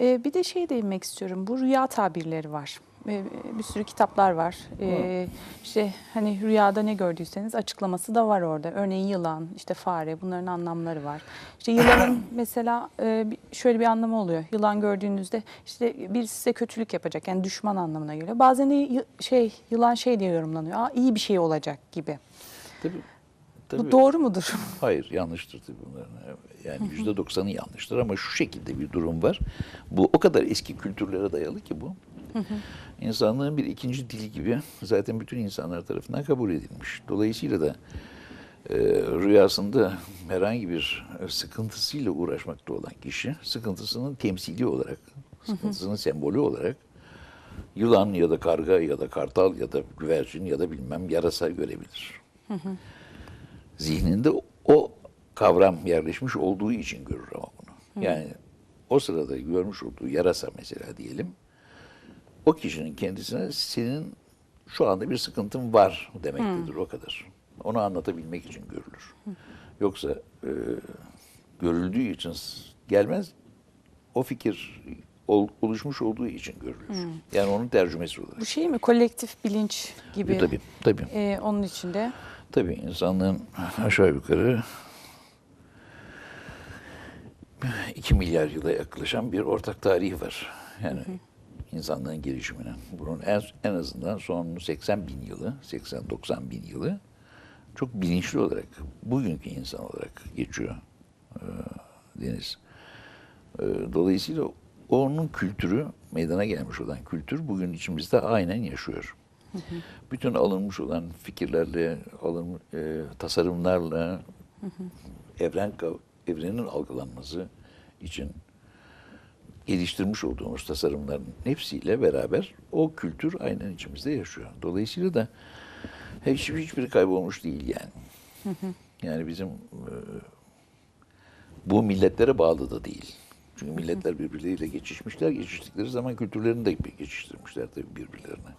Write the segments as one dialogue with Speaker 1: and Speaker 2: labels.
Speaker 1: Ee, bir de şey değinmek istiyorum. Bu rüya tabirleri var. Ee, bir sürü kitaplar var. Ee, işte hani rüyada ne gördüyseniz açıklaması da var orada. Örneğin yılan, işte fare bunların anlamları var. İşte yılanın mesela e, bir- şöyle bir anlamı oluyor. Yılan gördüğünüzde işte birisi size kötülük yapacak. Yani düşman anlamına geliyor. Bazen de şey yılan şey diye yorumlanıyor. Aa, iyi bir şey olacak gibi.
Speaker 2: Tabii.
Speaker 1: Bu
Speaker 2: tabii.
Speaker 1: doğru mudur?
Speaker 2: Hayır yanlıştır tabii bunların. Yani yüzde doksanı yanlıştır ama şu şekilde bir durum var. Bu o kadar eski kültürlere dayalı ki bu. İnsanlığın bir ikinci dili gibi zaten bütün insanlar tarafından kabul edilmiş. Dolayısıyla da e, rüyasında herhangi bir sıkıntısıyla uğraşmakta olan kişi sıkıntısının temsili olarak, sıkıntısının sembolü olarak yılan ya da karga ya da kartal ya da güvercin ya da bilmem yarasa görebilir. Zihninde o kavram yerleşmiş olduğu için görür ama bunu. Yani o sırada görmüş olduğu yarasa mesela diyelim. O kişinin kendisine senin şu anda bir sıkıntın var demektedir o kadar. Onu anlatabilmek için görülür. Yoksa e, görüldüğü için gelmez. O fikir ol- oluşmuş olduğu için görülür. Yani onun tercümesi olarak.
Speaker 1: Bu şey mi? Kolektif bilinç gibi.
Speaker 2: E, tabii, tabii.
Speaker 1: Ee, onun içinde.
Speaker 2: Tabii insanlığın aşağı yukarı 2 milyar yıla yaklaşan bir ortak tarihi var. Yani insanlığın gelişiminin. Bunun en, en azından son 80 bin yılı, 80-90 bin yılı çok bilinçli olarak, bugünkü insan olarak geçiyor e, Deniz. E, dolayısıyla onun kültürü, meydana gelmiş olan kültür bugün içimizde aynen yaşıyor. Bütün alınmış olan fikirlerle, alın, e, tasarımlarla evren kav- evrenin algılanması için geliştirmiş olduğumuz tasarımların hepsiyle beraber o kültür aynen içimizde yaşıyor. Dolayısıyla da hiç, hiçbiri kaybolmuş değil yani. Yani bizim e, bu milletlere bağlı da değil. Çünkü milletler birbirleriyle geçişmişler. Geçiştikleri zaman kültürlerini de geçiştirmişler tabii birbirlerine.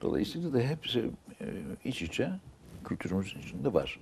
Speaker 2: Dolayısıyla da hepsi e, iç içe kültürümüzün içinde var.